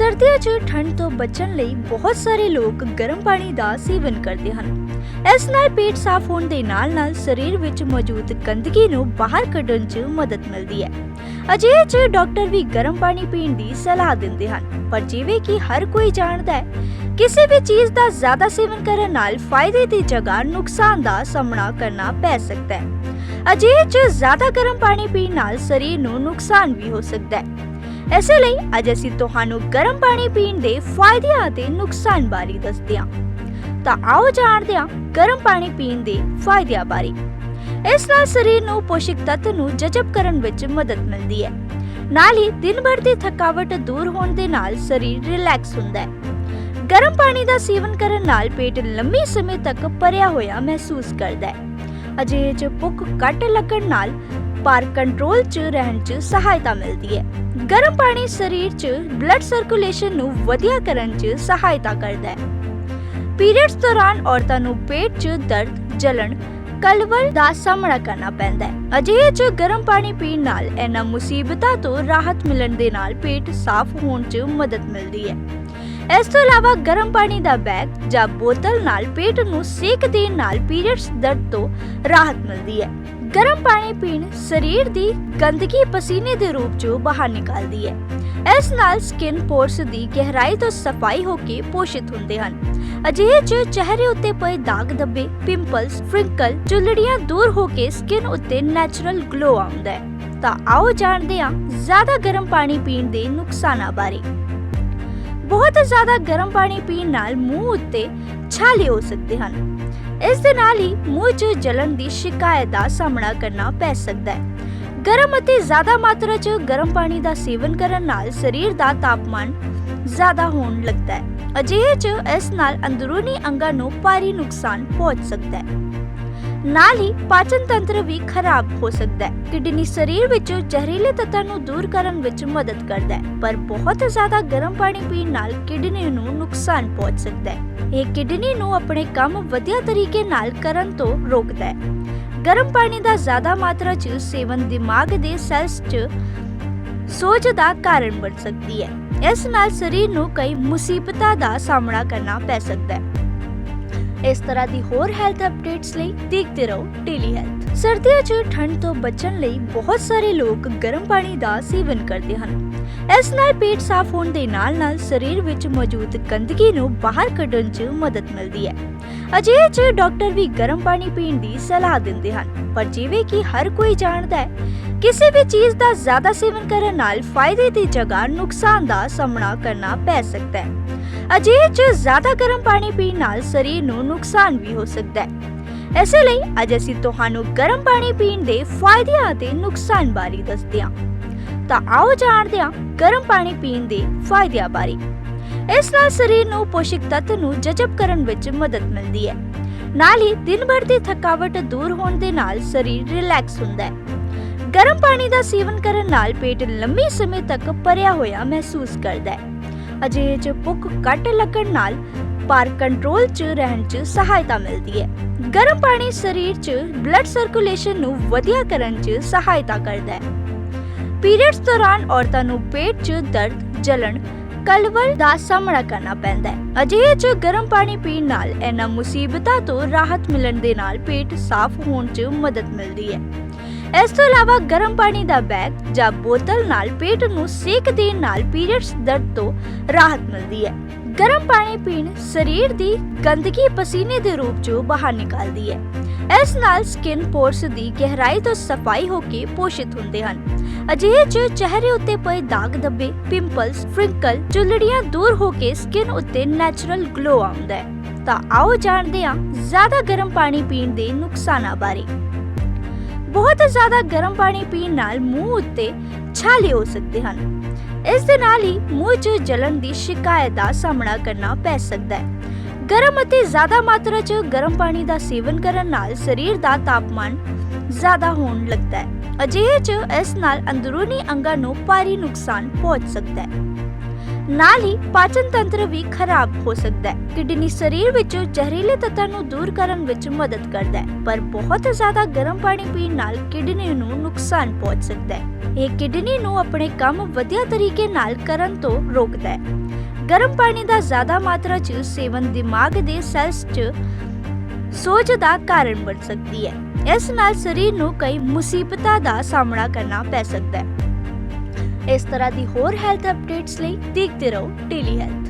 ਸਰਦੀਆਂ 'ਚ ਠੰਡ ਤੋਂ ਬਚਣ ਲਈ ਬਹੁਤ ਸਾਰੇ ਲੋਕ ਗਰਮ ਪਾਣੀ ਦਾ ਸੇਵਨ ਕਰਦੇ ਹਨ। ਇਸ ਨਾਲ ਪੇਟ ਸਾਫ਼ ਹੋਣ ਦੇ ਨਾਲ-ਨਾਲ ਸਰੀਰ ਵਿੱਚ ਮੌਜੂਦ ਗੰਦਗੀ ਨੂੰ ਬਾਹਰ ਕੱਢਣ 'ਚ ਮਦਦ ਮਿਲਦੀ ਹੈ। ਅਜਿਹੇ 'ਚ ਡਾਕਟਰ ਵੀ ਗਰਮ ਪਾਣੀ ਪੀਣ ਦੀ ਸਲਾਹ ਦਿੰਦੇ ਹਨ। ਪਰ ਜਿਵੇਂ ਕਿ ਹਰ ਕੋਈ ਜਾਣਦਾ ਹੈ, ਕਿਸੇ ਵੀ ਚੀਜ਼ ਦਾ ਜ਼ਿਆਦਾ ਸੇਵਨ ਕਰਨ ਨਾਲ ਫਾਇਦੇ ਦੀ ਜਗ੍ਹਾ ਨੁਕਸਾਨ ਦਾ ਸਾਹਮਣਾ ਕਰਨਾ ਪੈ ਸਕਦਾ ਹੈ। ਅਜਿਹੇ 'ਚ ਜ਼ਿਆਦਾ ਗਰਮ ਪਾਣੀ ਪੀਣ ਨਾਲ ਸਰੀਰ ਨੂੰ ਨੁਕਸਾਨ ਵੀ ਹੋ ਸਕਦਾ ਹੈ। ਇਸੇ ਲਈ ਅੱਜ ਅਸੀਂ ਤੁਹਾਨੂੰ ਗਰਮ ਪਾਣੀ ਪੀਣ ਦੇ ਫਾਇਦਿਆਂ ਅਤੇ ਨੁਕਸਾਨ ਬਾਰੇ ਦੱਸਦੇ ਹਾਂ। ਤਾਂ ਆਓ ਜਾਣਦੇ ਹਾਂ ਗਰਮ ਪਾਣੀ ਪੀਣ ਦੇ ਫਾਇਦਿਆਂ ਬਾਰੇ। ਇਸ ਨਾਲ ਸਰੀਰ ਨੂੰ ਪੋਸ਼ਕ ਤੱਤ ਨੂੰ ਜਜ਼ਬ ਕਰਨ ਵਿੱਚ ਮਦਦ ਮਿਲਦੀ ਹੈ। ਨਾਲ ਹੀ ਦਿਨ ਭਰ ਦੀ ਥਕਾਵਟ ਦੂਰ ਹੋਣ ਦੇ ਨਾਲ ਸਰੀਰ ਰਿਲੈਕਸ ਹੁੰਦਾ ਹੈ। ਗਰਮ ਪਾਣੀ ਦਾ ਸੇਵਨ ਕਰਨ ਨਾਲ ਪੇਟ ਲੰਮੇ ਸਮੇਂ ਤੱਕ ਭਰਿਆ ਹੋਇਆ ਮਹਿਸੂਸ ਕਰਦਾ ਹੈ। ਅਜਿਹੇ ਚ ਭੁੱਖ ਘੱਟ ਲੱਗਣ ਨਾਲ ਭਾਰ ਕੰਟਰੋਲ 'ਚ ਰਹਿਣ 'ਚ ਸਹਾਇਤਾ ਮਿਲਦੀ ਹੈ। ਗਰਮ ਪਾਣੀ ਸਰੀਰ 'ਚ ਬਲੱਡ ਸਰਕੂਲੇਸ਼ਨ ਨੂੰ ਵਧੀਆ ਕਰਨ 'ਚ ਸਹਾਇਤਾ ਕਰਦਾ ਹੈ। ਪੀਰੀਅਡਸ ਦੌਰਾਨ ਔਰਤਾਂ ਨੂੰ ਪੇਟ 'ਚ ਦਰਦ, ਜਲਣ ਕਲਵਲ ਦਾ ਸਾਹਮਣਾ ਕਰਨਾ ਪੈਂਦਾ ਹੈ। ਅਜਿਹੇ 'ਚ ਗਰਮ ਪਾਣੀ ਪੀਣ ਨਾਲ ਇਹਨਾਂ ਮੁਸੀਬਤਾਂ ਤੋਂ ਰਾਹਤ ਮਿਲਣ ਦੇ ਨਾਲ ਪੇਟ ਸਾਫ਼ ਹੋਣ 'ਚ ਮਦਦ ਮਿਲਦੀ ਹੈ। ਇਸ ਤੋਂ ਇਲਾਵਾ ਗਰਮ ਪਾਣੀ ਦਾ ਬੈਗ ਜਾਂ ਬੋਤਲ ਨਾਲ ਪੇਟ ਨੂੰ ਸੇਕ ਦੇਣ ਨਾਲ ਪੀਰੀਅਡਸ ਦਰਦ ਤੋਂ ਰਾਹਤ ਮਿਲਦੀ ਹੈ। ਗਰਮ ਪਾਣੀ ਪੀਣ ਸਰੀਰ ਦੀ ਗੰਦਗੀ ਪਸੀਨੇ ਦੇ ਰੂਪ 'ਚ ਬਾਹਰ ਨਿਕਾਲਦੀ ਹੈ। ਇਸ ਨਾਲ ਸਕਿਨ ਪੋਰਸ ਦੀ ਗਹਿਰਾਈ ਤੋਂ ਸਫ਼ਾਈ ਹੋ ਕੇ ਪੋਸ਼ਿਤ ਹੁੰਦੇ ਹਨ। ਅਜਿਹੇ 'ਚ ਚਿਹਰੇ ਉੱਤੇ ਪਏ ਦਾਗ ਧੱਬੇ ਪਿੰਪਲਸ ਫ੍ਰਿੰਕਲ ਚੁਲੜੀਆਂ ਦੂਰ ਹੋ ਕੇ ਸਕਿਨ ਉੱਤੇ ਨੈਚੁਰਲ ਗਲੋ ਆਉਂਦਾ ਹੈ। ਤਾਂ ਆਓ ਜਾਣਦੇ ਹਾਂ ਜ਼ਿਆਦਾ ਗਰਮ ਪਾਣੀ ਪੀਣ ਦੇ ਨੁਕਸਾਨਾਂ ਬਾਰੇ। ਬਹੁਤ ਜ਼ਿਆਦਾ ਗਰਮ ਪਾਣੀ ਪੀਣ ਨਾਲ ਮੂੰਹ ਉੱਤੇ ਛਾਲੇ ਹੋ ਸਕਦੇ ਹਨ। ਇਸ ਦੇ ਨਾਲ ਹੀ ਮੂੰਹ 'ਚ ਜਲਣ ਦੀ ਸ਼ਿਕਾਇਤ ਦਾ ਸਾਹਮਣਾ ਕਰਨਾ ਪੈ ਸਕਦਾ ਹੈ। ਗਰਮ ਅਤੇ ਜ਼ਿਆਦਾ ਮਾਤਰਾ 'ਚ ਗਰਮ ਪਾਣੀ ਦਾ ਸੇਵਨ ਕਰਨ ਨਾਲ ਸਰੀਰ ਦਾ ਤਾਪਮਾਨ ਜ਼ਿਆਦਾ ਹੋਣ ਲੱਗਦਾ ਹੈ। ਅਜਿਹੇ 'ਚ ਇਸ ਨਾਲ ਅੰਦਰੂਨੀ ਅੰਗਾਂ ਨੂੰ ਭਾਰੀ ਨੁਕਸਾਨ ਪਹੁੰਚ ਸਕਦਾ ਹੈ। ਨਾਲ ਹੀ ਪਾਚਨ ਤੰਤਰ ਵੀ ਖਰਾਬ ਹੋ ਸਕਦਾ ਹੈ। ਕਿਡਨੀ ਸਰੀਰ ਵਿੱਚੋਂ ਜ਼ਹਿਰੀਲੇ ਤੱਤਾਂ ਨੂੰ ਦੂਰ ਕਰਨ ਵਿੱਚ ਮਦਦ ਕਰਦਾ ਹੈ, ਪਰ ਬਹੁਤ ਜ਼ਿਆਦਾ ਗਰਮ ਪਾਣੀ ਪੀਣ ਨਾਲ ਕਿਡਨੀ ਨੂੰ ਨੁਕਸਾਨ ਪਹੁੰਚ ਸਕਦਾ ਹੈ। ਇਹ ਕਿਡਨੀ ਨੂੰ ਆਪਣੇ ਕੰਮ ਵਧੀਆ ਤਰੀਕੇ ਨਾਲ ਕਰਨ ਤੋਂ ਰੋਕਦਾ ਹੈ। ਗਰਮ ਪਾਣੀ ਦਾ ਜ਼ਿਆਦਾ ਮਾਤਰਾ 'ਚ ਸੇਵਨ ਦਿਮਾਗ ਦੇ ਸੈਲਸ 'ਚ ਸੋਜ ਦਾ ਕਾਰਨ ਬਣ ਸਕਦੀ ਹੈ। ਇਸ ਨਾਲ ਸਰੀਰ ਨੂੰ ਕਈ ਮੁਸੀਬਤਾਂ ਦਾ ਸਾਹਮਣਾ ਕਰਨਾ ਪੈ ਸਕਦਾ ਹੈ। ਇਸ ਤਰ੍ਹਾਂ ਦੀ ਹੋਰ ਹੈਲਥ ਅਪਡੇਟਸ ਲਈ ਦੇਖਦੇ ਰਹੋ ਡੇਲੀ ਹੈਲਥ ਸਰਦੀਆਂ 'ਚ ਠੰਡ ਤੋਂ ਬਚਣ ਲਈ ਬਹੁਤ ਸਾਰੇ ਲੋਕ ਗਰਮ ਪਾਣੀ ਦਾ ਸੇਵਨ ਕਰਦੇ ਹਨ। ਇਸ ਨਾਲ ਪੇਟ ਸਾਫ਼ ਹੋਣ ਦੇ ਨਾਲ-ਨਾਲ ਸਰੀਰ ਵਿੱਚ ਮੌਜੂਦ ਗੰਦਗੀ ਨੂੰ ਬਾਹਰ ਕੱਢਣ 'ਚ ਮਦਦ ਮਿਲਦੀ ਹੈ। ਅਜਿਹੇ 'ਚ ਡਾਕਟਰ ਵੀ ਗਰਮ ਪਾਣੀ ਪੀਣ ਦੀ ਸਲਾਹ ਦਿੰਦੇ ਹਨ। ਪਰ ਜਿਵੇਂ ਕਿ ਹਰ ਕੋਈ ਜਾਣਦਾ ਹੈ, ਕਿਸੇ ਵੀ ਚੀਜ਼ ਦਾ ਜ਼ਿਆਦਾ ਸੇਵਨ ਕਰਨ ਨਾਲ ਫਾਇਦੇ ਦੀ ਜਗ੍ਹਾ ਨੁਕਸਾਨ ਦਾ ਸਾਹਮਣਾ ਕਰਨਾ ਪੈ ਸਕਦਾ ਹੈ। ਅਜਿਹੇ 'ਚ ਜ਼ਿਆਦਾ ਗਰਮ ਪਾਣੀ ਪੀਣ ਨਾਲ ਸਰੀਰ ਨੂੰ ਨੁਕਸਾਨ ਵੀ ਹੋ ਸਕਦਾ ਹੈ। ਇਸੇ ਲਈ ਅੱਜ ਅਸੀਂ ਤੁਹਾਨੂੰ ਗਰਮ ਪਾਣੀ ਪੀਣ ਦੇ ਫਾਇਦਿਆਂ ਅਤੇ ਨੁਕਸਾਨ ਬਾਰੇ ਦੱਸਦੇ ਹਾਂ। ਤਾਂ ਆਓ ਜਾਣਦੇ ਹਾਂ ਗਰਮ ਪਾਣੀ ਪੀਣ ਦੇ ਫਾਇਦਿਆਂ ਬਾਰੇ। ਇਸ ਨਾਲ ਸਰੀਰ ਨੂੰ ਪੋਸ਼ਕ ਤੱਤ ਨੂੰ ਜਜ਼ਬ ਕਰਨ ਵਿੱਚ ਮਦਦ ਮਿਲਦੀ ਹੈ। ਨਾਲ ਹੀ ਦਿਨ ਭਰ ਦੀ ਥਕਾਵਟ ਦੂਰ ਹੋਣ ਦੇ ਨਾਲ ਸਰੀਰ ਰਿਲੈਕਸ ਹੁੰਦਾ ਹੈ। ਗਰਮ ਪਾਣੀ ਦਾ ਸੇਵਨ ਕਰਨ ਨਾਲ ਪੇਟ ਲੰਮੇ ਸਮੇਂ ਤੱਕ ਭਰਿਆ ਹੋਇਆ ਮਹਿਸੂਸ ਕਰਦਾ ਹੈ। ਅਜਿਹੇ 'ਚ ਭੁੱਖ ਘੱਟ ਲੱਗਣ ਨਾਲ ਭਾਰ ਕੰਟਰੋਲ 'ਚ ਰਹਿਣ 'ਚ ਸਹਾਇਤਾ ਮਿਲਦੀ ਹੈ। ਗਰਮ ਪਾਣੀ ਸਰੀਰ 'ਚ ਬਲੱਡ ਸਰਕੂਲੇਸ਼ਨ ਨੂੰ ਵਧੀਆ ਕਰਨ 'ਚ ਸਹਾਇਤਾ ਕਰਦਾ ਹੈ। ਪੀਰੀਅਡਸ ਦੌਰਾਨ ਔਰਤਾਂ ਨੂੰ ਪੇਟ 'ਚ ਦਰਦ, ਜਲਣ, ਕਲਵਲ ਦਾ ਸਾਹਮਣਾ ਕਰਨਾ ਪੈਂਦਾ ਹੈ। ਅਜਿਹੇ 'ਚ ਗਰਮ ਪਾਣੀ ਪੀਣ ਨਾਲ ਇਹਨਾਂ ਮੁਸੀਬਤਾਂ ਤੋਂ ਰਾਹਤ ਮਿਲਣ ਦੇ ਨਾਲ ਪੇਟ ਸਾਫ਼ ਹੋਣ 'ਚ ਮਦਦ ਮਿਲਦੀ ਹੈ। ਇਸ ਤੋਂ ਇਲਾਵਾ ਗਰਮ ਪਾਣੀ ਦਾ ਬੈਗ ਜਾਂ ਬੋਤਲ ਨਾਲ ਪੇਟ ਨੂੰ ਸੇਕ ਦੇਣ ਨਾਲ ਪੀਰੀਅਡਸ ਦਰਦ ਤੋਂ ਰਾਹਤ ਮਿਲਦੀ ਹੈ। ਗਰਮ ਪਾਣੀ ਪੀਣ ਸਰੀਰ ਦੀ ਗੰਦਗੀ ਪਸੀਨੇ ਦੇ ਰੂਪ 'ਚ ਬਾਹਰ ਨਿਕਾਲਦੀ ਹੈ। ਇਸ ਨਾਲ ਸਕਿਨ ਪੋਰਸ ਦੀ ਗਹਿਰਾਈ ਤੋਂ ਸਫ਼ਾਈ ਹੋ ਕੇ ਪੋਸ਼ਿਤ ਹੁੰਦੇ ਹਨ। ਅਜਿਹੇ 'ਚ ਚਿਹਰੇ ਉੱਤੇ ਪਏ ਦਾਗ ਧੱਬੇ ਪਿੰਪਲਸ ਫ੍ਰਿੰਕਲ ਚੁਲੜੀਆਂ ਦੂਰ ਹੋ ਕੇ ਸਕਿਨ ਉੱਤੇ ਨੈਚੁਰਲ ਗਲੋ ਆਉਂਦਾ ਹੈ। ਤਾਂ ਆਓ ਜਾਣਦੇ ਹਾਂ ਜ਼ਿਆਦਾ ਗਰਮ ਪਾਣੀ ਪੀਣ ਦੇ ਨੁਕਸਾਨਾਂ ਬਾਰੇ। ਬਹੁਤ ਜ਼ਿਆਦਾ ਗਰਮ ਪਾਣੀ ਪੀਣ ਨਾਲ ਮੂੰਹ ਉੱਤੇ ਛਾਲੇ ਹੋ ਸਕਦੇ ਹਨ। ਇਸ ਦੇ ਨਾਲ ਹੀ ਮੂੰਹ 'ਚ ਜਲਣ ਦੀ ਸ਼ਿਕਾਇਤ ਦਾ ਸਾਹਮਣਾ ਕਰਨਾ ਪੈ ਸਕਦਾ ਹੈ। ਗਰਮ ਅਤੇ ਜ਼ਿਆਦਾ ਮਾਤਰਾ 'ਚ ਗਰਮ ਪਾਣੀ ਦਾ ਸੇਵਨ ਕਰਨ ਨਾਲ ਸਰੀਰ ਦਾ ਤਾਪਮਾਨ ਜ਼ਿਆਦਾ ਹੋਣ ਲੱਗਦਾ ਹੈ। ਅਜਿਹੇ 'ਚ ਇਸ ਨਾਲ ਅੰਦਰੂਨੀ ਅੰਗਾਂ ਨੂੰ ਭਾਰੀ ਨੁਕਸਾਨ ਪਹੁੰਚ ਸਕਦਾ ਹੈ। ਨਾਲ ਹੀ ਪਾਚਨ ਤੰਤਰ ਵੀ ਖਰਾਬ ਹੋ ਸਕਦਾ ਹੈ। ਕਿਡਨੀ ਸਰੀਰ ਵਿੱਚੋਂ ਜ਼ਹਿਰੀਲੇ ਤੱਤਾਂ ਨੂੰ ਦੂਰ ਕਰਨ ਵਿੱਚ ਮਦਦ ਕਰਦਾ ਹੈ, ਪਰ ਬਹੁਤ ਜ਼ਿਆਦਾ ਗਰਮ ਪਾਣੀ ਪੀਣ ਨਾਲ ਕਿਡਨੀ ਨੂੰ ਨੁਕਸਾਨ ਪਹੁੰਚ ਸਕਦਾ ਹੈ। ਇਹ ਕਿਡਨੀ ਨੂੰ ਆਪਣੇ ਕੰਮ ਵਧੀਆ ਤਰੀਕੇ ਨਾਲ ਕਰਨ ਤੋਂ ਰੋਕਦਾ ਹੈ। ਗਰਮ ਪਾਣੀ ਦਾ ਜ਼ਿਆਦਾ ਮਾਤਰਾ 'ਚ ਸੇਵਨ ਦਿਮਾਗ ਦੇ ਸੈਲਸ 'ਚ ਸੋਜ ਦਾ ਕਾਰਨ ਬਣ ਸਕਦੀ ਹੈ। ਇਸ ਨਾਲ ਸਰੀਰ ਨੂੰ ਕਈ ਮੁਸੀਬਤਾਂ ਦਾ ਸਾਹਮਣਾ ਕਰਨਾ ਪੈ ਸਕਦਾ ਹੈ। ਇਸ ਤਰ੍ਹਾਂ ਦੀ ਹੋਰ ਹੈਲਥ ਅਪਡੇਟਸ ਲਈ ਦੇਖਦੇ ਰਹੋ ਡੇਲੀ ਹੈਲਥ